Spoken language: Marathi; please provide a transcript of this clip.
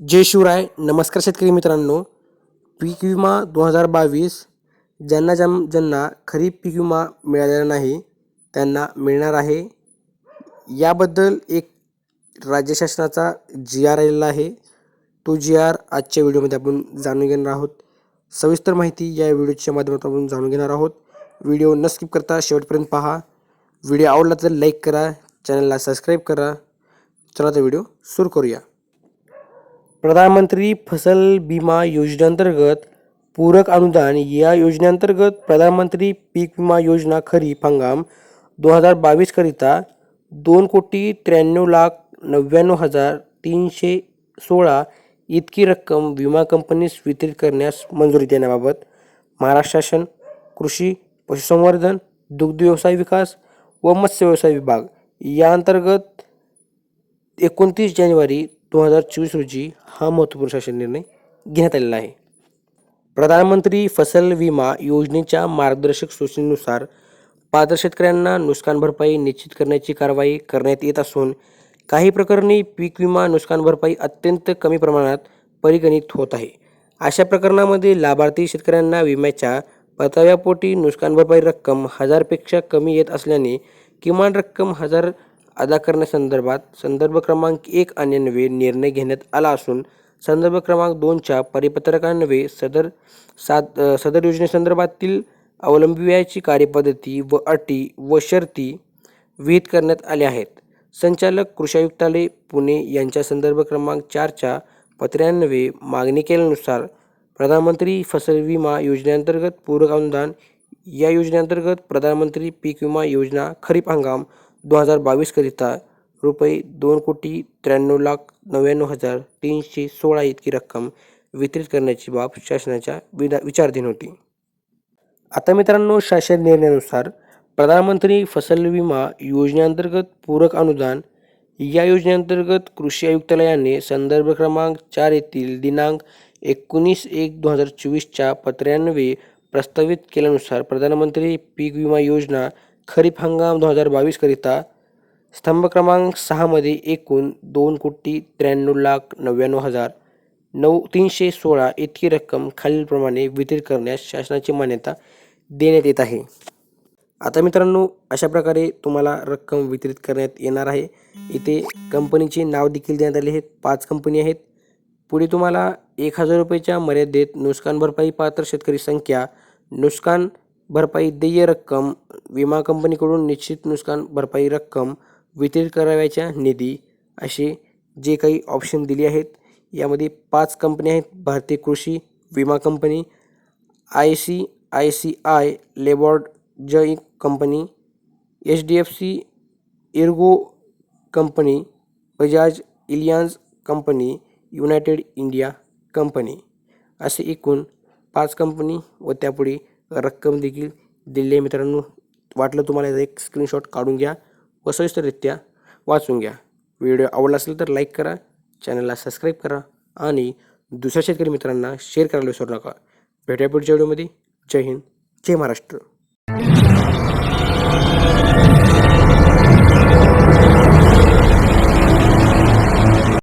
जय शिवराय नमस्कार शेतकरी मित्रांनो. पीक विमा दोन हजार बावीस ज्यांना ज्यां ज्यांना खरीप पीक विमा मिळालेला नाही त्यांना मिळणार आहे. याबद्दल एक राज्य शासनाचा जी आर आलेला आहे. तो जी आर आजच्या व्हिडिओमध्ये आपण जाणून घेणार आहोत. सविस्तर माहिती या व्हिडिओच्या माध्यमातून आपण जाणून घेणार आहोत. व्हिडिओ न स्किप करता शेवटपर्यंत पहा. व्हिडिओ आवडला तर लाईक करा चॅनलला सबस्क्राईब करा. चला तर व्हिडिओ सुरू करूया. प्रधानमंत्री फसल विमा योजनेअंतर्गत पूरक अनुदान या योजनेअंतर्गत प्रधानमंत्री पीक विमा योजना खरीप हंगाम दोन हजार बावीसकरिता दोन कोटी त्र्याण्णव लाख नव्याण्णव हजार तीनशे सोळा इतकी रक्कम विमा कंपनीस वितरित करण्यास मंजुरी देण्याबाबत महाराष्ट्र शासन कृषी पशुसंवर्धन दुग्ध व्यवसाय विकास व मत्स्य व्यवसाय विभाग या अंतर्गत एकोणतीस जानेवारी दोन हजार चोवीस रोजी हा महत्त्वपूर्ण शासन निर्णय घेण्यात आलेला आहे. प्रधानमंत्री फसल विमा योजनेच्या मार्गदर्शक सूचनेनुसार पात्र शेतकऱ्यांना नुकसान भरपाई निश्चित करण्याची कारवाई करण्यात येत असून काही प्रकरणी पीक विमा नुकसान भरपाई अत्यंत कमी प्रमाणात परिगणित होत आहे. अशा प्रकरणामध्ये लाभार्थी शेतकऱ्यांना विम्याच्या परताव्यापोटी नुकसान भरपाई रक्कम हजारपेक्षा कमी येत असल्याने किमान रक्कम हजार अदा करण्यासंदर्भात संदर्भ क्रमांक एक अन्वये निर्णय घेण्यात आला असून संदर्भ क्रमांक दोनच्या परिपत्रकान्वये सदर सात सदर योजनेसंदर्भातील अवलंबियाची कार्यपद्धती व अटी व शर्ती विहित करण्यात आल्या आहेत. संचालक कृषी आयुक्तालय पुणे यांच्या संदर्भ क्रमांक चारच्या पत्र्यान्वये मागणी केल्यानुसार प्रधानमंत्री फसल विमा योजनेअंतर्गत पूरक अनुदान या योजनेअंतर्गत प्रधानमंत्री पीक विमा योजना खरीप हंगाम दोन हजार बावीसकरिता रुपये दोन कोटी त्र्याण्णव लाख नव्याण्णव हजार तीनशे सोळा इतकी रक्कम वितरित करण्याची बाब शासनाच्या विधा विचाराधीन होती. आता मित्रांनो शासन निर्णयानुसार प्रधानमंत्री फसल विमा योजनेअंतर्गत पूरक अनुदान या योजनेअंतर्गत कृषी आयुक्तालयाने संदर्भ क्रमांक चार येथील दिनांक एकोणीस एक दोन हजार चोवीसच्या पत्र्यान्वये प्रस्तावित केल्यानुसार प्रधानमंत्री पीक विमा योजना खरीप हंगाम दोन हजार बावीसकरिता स्तंभ क्रमांक सहामध्ये एकूण दोन कोटी त्र्याण्णव लाख नव्याण्णव हजार नऊ तीनशे सोळा इतकी रक्कम खालीलप्रमाणे वितरित करण्यास शासनाची मान्यता देण्यात येत आहे. आता मित्रांनो अशा प्रकारे तुम्हाला रक्कम वितरित करण्यात येणार आहे. इथे कंपनीचे नाव देखील देण्यात आले आहेत. पाच कंपनी आहेत. पुढे तुम्हाला एक हजार रुपयाच्या मर्यादेत नुकसान भरपाई पात्र शेतकरी संख्या नुकसान भरपाई देय रक्कम विमा कंपनीकडून निश्चित नुकसान भरपाई रक्कम वितरित करावयाच्या निधी असे जे काही ऑप्शन दिले आहेत. यामध्ये पाच कंपनी आहेत भारतीय कृषी विमा company I C I C I Lombard Jai company H D F C ergo company Bajaj Allianz company United India company असे एकूण पाच कंपनी व त्यापुढे रक्कम देखील दिलेली आहे मित्रांनो. वाटलं तुम्हाला याचा एक स्क्रीनशॉट काढून घ्या व सविस्तररित्या वाचून घ्या. व्हिडिओ आवडला असेल तर लाईक करा चॅनलला सबस्क्राईब करा आणि दुसऱ्या शेतकरी मित्रांना शेअर करायला विसरू नका. भेटूया पुढच्या व्हिडिओमध्ये जय हिंद जय महाराष्ट्र.